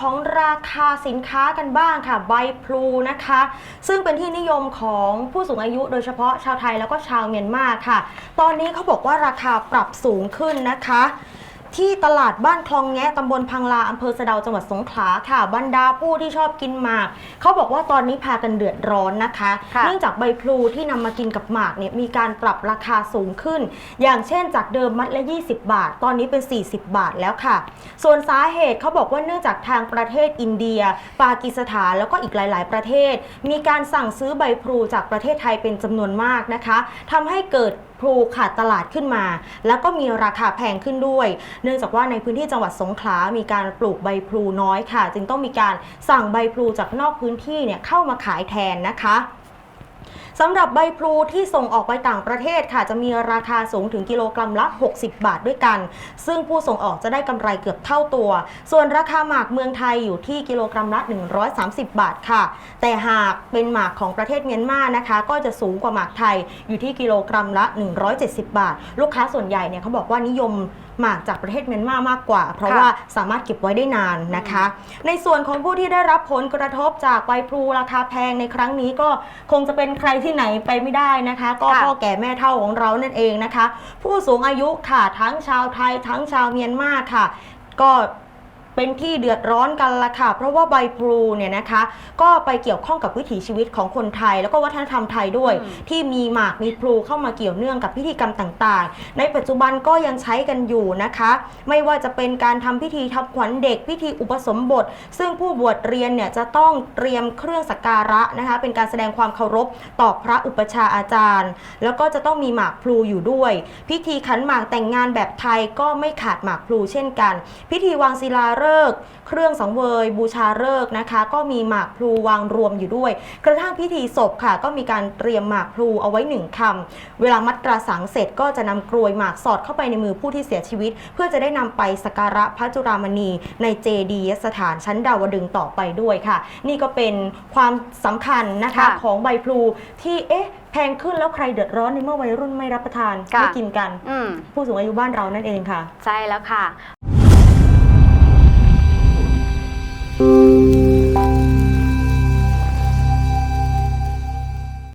ของราคาสินค้ากันบ้างค่ะ ใบพลูนะคะ ซึ่งเป็นที่นิยมของผู้สูงอายุ โดยเฉพาะชาวไทยแล้วก็ชาวเมียนมาค่ะ ตอนนี้เขาบอกว่าราคาปรับสูงขึ้นนะคะ ที่ตลาดบ้านคลองแงะตำบลพังลาอำเภอสะเดาจังหวัดสงขลาค่ะบรรดาผู้ที่ชอบกินหมาก เขาบอกว่าตอนนี้พากันเดือดร้อนนะคะ ค่ะ เนื่องจากใบพลูที่นำมากินกับหมากเนี่ยมีการปรับราคาสูงขึ้น อย่างเช่นจากเดิมมัดละ 20 บาท ตอนนี้เป็น 40 บาทแล้วค่ะ ส่วนสาเหตุเขาบอกว่าเนื่องจากทางประเทศอินเดีย ปากีสถานแล้วก็อีกหลาย ๆ ประเทศ มีการสั่งซื้อใบพลูจากประเทศไทยเป็นจำนวนมากนะคะทำให้เกิด พลูขาดตลาดขึ้นมา แล้วก็มีราคาแพงขึ้นด้วย เนื่องจากว่าในพื้นที่จังหวัดสงขลา มีการปลูกใบพลูน้อยค่ะ จึงต้องมีการสั่งใบพลูจากนอกพื้นที่เนี่ยเข้ามาขายแทนนะคะ สำหรับใบพลูที่ส่งออกไปต่างประเทศค่ะ จะมีราคาสูงถึงกิโลกรัมละ 60 บาทด้วยกัน ซึ่งผู้ส่งออกจะได้กำไรเกือบเท่าตัว ส่วนราคาหมากเมืองไทยอยู่ที่กิโลกรัมละ 130 บาทค่ะ แต่หากเป็นหมากของประเทศเมียนมานะคะ ก็จะสูงกว่าหมากไทยอยู่ที่กิโลกรัมละ 170 บาท ลูกค้าส่วนใหญ่เนี่ยเขาบอกว่านิยม มากจากประเทศเมียนมามากกว่า เพราะค่ะ ว่าสามารถเก็บไว้ได้นานนะคะ ในส่วนของผู้ที่ได้รับผลกระทบจากใบพลูราคาแพงในครั้งนี้ก็คงจะเป็นใครที่ไหนไปไม่ได้นะคะ ก็ค่ะ พ่อแก่แม่เฒ่าของเรานั่นเองนะคะ ผู้สูงอายุค่ะทั้งชาวไทยทั้งชาวเมียนมาค่ะ ก็ เป็นที่เดือดร้อนกันละค่ะ เพราะว่าใบพลูเนี่ยนะคะ ก็ไปเกี่ยวข้องกับวิถีชีวิตของคนไทย แล้วก็วัฒนธรรมไทยด้วยอืมที่มีหมากมีพลูเข้ามาเกี่ยวเนื่องกับพิธีกรรมต่างๆ ในปัจจุบันก็ยังใช้กันอยู่นะคะ ไม่ว่าจะเป็นการทำพิธีทำขวัญเด็กพิธีอุปสมบท ซึ่งผู้บวชเรียนเนี่ยจะต้องเตรียมเครื่องสักการะนะคะ เป็นการแสดงความเคารพต่อพระอุปชฌาย์อาจารย์ แล้วก็จะต้องมีหมากพลูอยู่ด้วย พิธีขันหมากแต่งงานแบบไทยก็ไม่ขาดหมากพลูเช่นกัน พิธีวางศิลาฤกษ์เครื่องสังเวย บูชาฤกษ์นะคะ ก็มีหมากพลูวางรวมอยู่ด้วย กระทั่งพิธีศพค่ะ ก็มีการเตรียมหมากพลูเอาไว้หนึ่งคำเวลามัดตราสังเสร็จก็จะนำกรวยหมากสอดเข้าไปในมือผู้ที่เสียชีวิต เพื่อจะได้นำไปสักการะพระจุรามณีในเจดีย์สถานชั้นดาวดึงส์ต่อไปด้วยค่ะ นี่ก็เป็นความสำคัญนะคะค่ะของใบพลูที่เอ๊ะแพงขึ้นแล้วใครเดือดร้อนในเมื่อวัยรุ่นไม่รับประทานค่ะไม่กินกันอืมผู้สูงอายุบ้านเรานั่นเองค่ะ ใช่แล้วค่ะ